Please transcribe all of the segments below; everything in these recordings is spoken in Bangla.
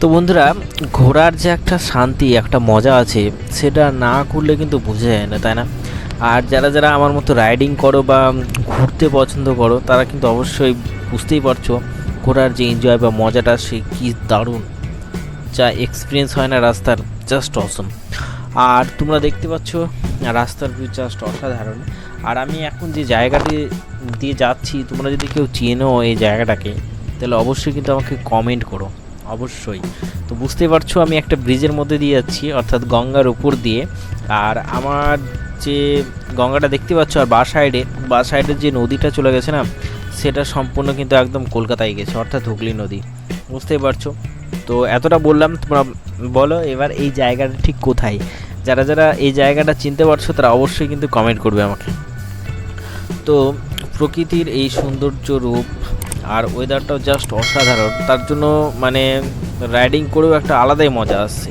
তো বন্ধুরা ঘোরার যে একটা শান্তি, একটা মজা আছে, সেটা না করলে কিন্তু বোঝা যায় না, তাই না? আর যারা যারা আমার মতো রাইডিং করো বা ঘুরতে পছন্দ করো, তারা কিন্তু অবশ্যই বুঝতেই পারছ ঘোরার যে এনজয় বা মজাটা, সে কী দারুণ। যা এক্সপিরিয়েন্স হয় না রাস্তার জাস্ট অসম আর তোমরা দেখতে পাচ্ছ, রাস্তার ভিউ জাস্ট অসাধারণ। আর আমি এখন যে জায়গাটি দিয়ে যাচ্ছি, তোমরা যদি কেউ চেনো এই জায়গাটাকে, তাহলে অবশ্যই কিন্তু আমাকে কমেন্ট করো। অবশ্যই। তো বুঝতেই পারছ, আমি একটা ব্রিজের মধ্যে দিয়ে যাচ্ছি, অর্থাৎ গঙ্গার উপর দিয়ে। আর আমার যে গঙ্গাটা দেখতে পাচ্ছ, আর বা সাইডে বা সাইডের যে নদীটা চলে গেছে না, সেটা সম্পূর্ণ কিন্তু একদম কলকাতায় গেছে, অর্থাৎ হুগলি নদী। বুঝতেই পারছ? তো এতটা বললাম, তোমরা বলো এবার এই জায়গাটা ঠিক কোথায়? যারা যারা এই জায়গাটা চিনতে পারছ, তারা অবশ্যই কিন্তু কমেন্ট করবে আমাকে। তো প্রকৃতির এই সৌন্দর্য রূপ আর ওয়েদারটাও জাস্ট অসাধারণ। তার জন্য মানে রাইডিং করেও একটা আলাদাই মজা আসছে।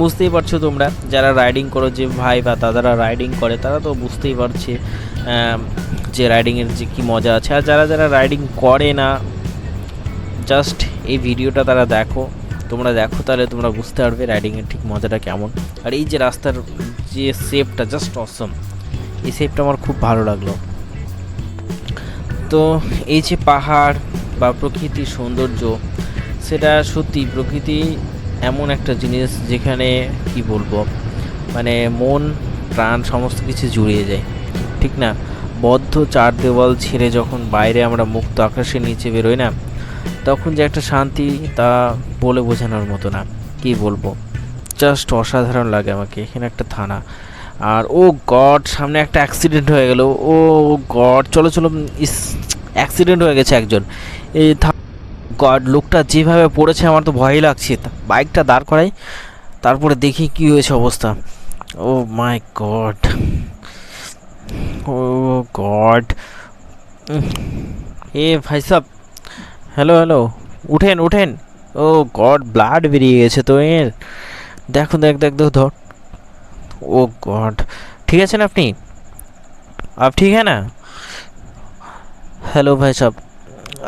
বুঝতেই পারছ তোমরা, যারা রাইডিং করো যে ভাই বা দাদারা রাইডিং করে, তারা তো বুঝতেই পারছে যে রাইডিংয়ের যে কী মজা আছে। আর যারা যারা রাইডিং করে না জাস্ট এই ভিডিওটা তারা দেখো। তোমরা দেখো তাহলে তোমরা বুঝতে পারবে রাইডিংয়ের ঠিক মজাটা কেমন। আর এই যে রাস্তার যে শেপটা জাস্ট অসম এই শেপটা আমার খুব ভালো লাগল। তো এই যে পাহাড় বা প্রকৃতির সৌন্দর্য, সেটা সত্যি প্রকৃতি এমন একটা জিনিস যেখানে, কি বলব মানে মন, প্রাণ সমস্ত কিছু জুড়িয়ে যায়, ঠিক না? বদ্ধ চার দেওয়াল ছেড়ে যখন বাইরে আমরা মুক্ত আকাশের নিচে বেরোই না, তখন যে একটা শান্তি তা বলে বোঝানোর মতো না, কি বলব? জাস্ট অসাধারণ লাগে আমাকে, এখানে একটা থানা। আর ও গড, সামনে একটা অ্যাক্সিডেন্ট হয়ে গেল, ও গড, চলো চলো, ইস অ্যাক্সিডেন্ট হয়ে গেছে একজন। এই গড লোকটা যেভাবে পড়েছে আমার তো ভয়ই লাগছে। বাইকটা দাঁড় করাই, তারপরে দেখি কি হয়েছে অবস্থা। ও মাই গড ও গড এ ভাই সাহ হ্যালো হ্যালো উঠেন উঠেন। ও গড ব্লাড বেরিয়ে গেছে তো এর। দেখো, দেখ দেখ দেখ, ধর। ও গড ঠিক আছেন আপনি? আপ ঠিক হ্যাঁ না? हेलो भाई साहब।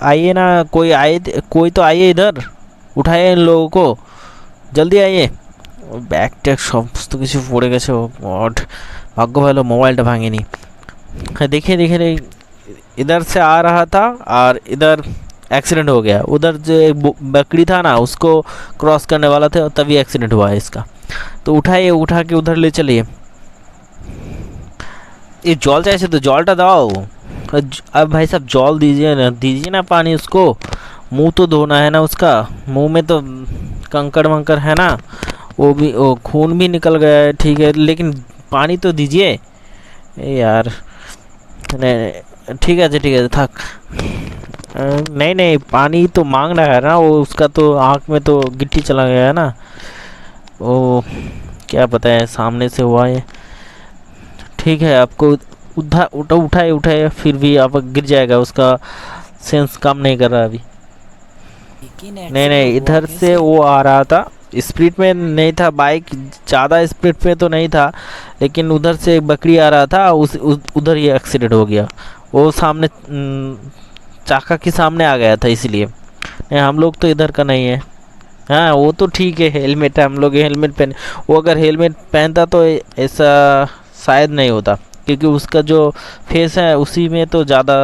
आइए ना, कोई आए कोई तो आइए इधर। उठाए इन लोगों को। जल्दी জলদি আইয়ে ব্যাগ ট্যাগ সমস্ত কিছু পড়ে भाग्य অড मोबाइल तो भांगे नहीं। हाँ, देखिए देखिए नहीं इधर से आ रहा था और इधर एक्सीडेंट हो गया। उधर जो एक बकरी था ना, उसको क्रॉस करने वाला था, तभी एक्सीडेंट हुआ है इसका। तो उठाइए, उठा के उधर ले चलिए। ये जल चाहिए तो जलटा दाओ अब भाई साहब, जल दीजिए ना दीजिए ना पानी उसको। मुँह तो धोना है ना उसका। मुँह में तो कंकड़ वंकड़ है ना। वो भी, वो खून भी निकल गया है, ठीक है, लेकिन पानी तो दीजिए। यार, नहीं ठीक है जी ठीक है, थक। नहीं नहीं, पानी तो मांग रहा है ना, वो उसका तो आँख में तो गिट्टी चला गया है ना। वो क्या पता है सामने से हुआ है ठीक है, आपको उठा उठा उठाए उठाए फिर भी आप गिर जाएगा उसका सेंस काम नहीं कर रहा अभी। नहीं नहीं इधर से वो आ रहा था। स्पीड में नहीं था बाइक ज़्यादा स्पीड में तो नहीं था लेकिन उधर से एक बकरी आ रहा था उस, उधर ही एक्सीडेंट हो गया। वो सामने चाका के सामने आ गया था इसलिए। नहीं हम लोग तो इधर का नहीं है। हाँ वो तो ठीक है हेलमेट है हम लोग हेलमेट पहने वो अगर हेलमेट पहनता तो ऐसा शायद नहीं होता। क्योंकि उसका जो फेस है उसी में तो ज़्यादा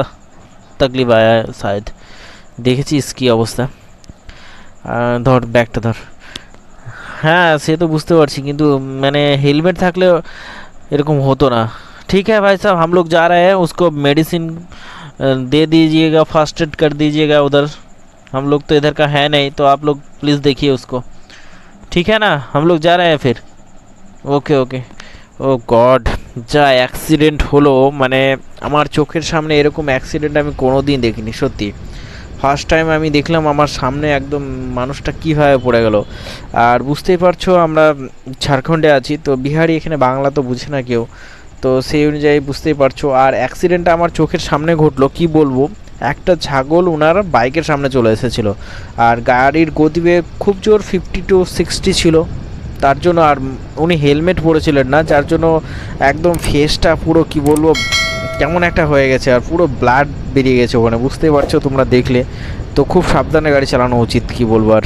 तकलीफ आया है शायद দেখেছি কি অবস্থা আহ, ধর ব্যাগটা ধর হ্যাঁ সে তো বুঝতে পারছি কিন্তু মানে হেলমেট থাকলে এরকম হতো না ठीक है भाई साहब हम लोग जा रहे हैं उसको मेडिसिन दे दीजिएगा फर्स्ट एड कर दीजिएगा उधर हम लोग तो इधर का है नहीं तो आप लोग प्लीज़ देखिए उसको ठीक है ना हम लोग जा रहे हैं फिर ওকে ওকে ও গড, যা অ্যাক্সিডেন্ট হলো মানে আমার চোখের সামনে এরকম অ্যাক্সিডেন্ট আমি কোনো দিন দেখিনি, সত্যি। ফার্স্ট টাইম আমি দেখলাম আমার সামনে একদম মানুষটা কীভাবে পড়ে গেল। আর বুঝতেই পারছ আমরা ঝাড়খণ্ডে আছি, তো বিহারি এখানে বাংলা তো বুঝে না কেউ। তো সেই অনুযায়ী বুঝতেই পারছ, আর অ্যাক্সিডেন্টটা আমার চোখের সামনে ঘটলো, কি বলব? একটা ছাগল ওনার বাইকের সামনে চলে এসেছিল। আর গাড়ির গতিবেগ খুব জোর ফিফটি টু সিক্সটি ছিল। তার জন্য আর উনি হেলমেট পরেছিলেন না, যার জন্য একদম ফেসটা পুরো, কি বলব, কেমন একটা হয়ে গেছে আর পুরো ব্লাড বেরিয়ে গেছে ওখানে। বুঝতেই পারছ তোমরা দেখলে। তো খুব সাবধানে গাড়ি চালানো উচিত, কি বলব আর।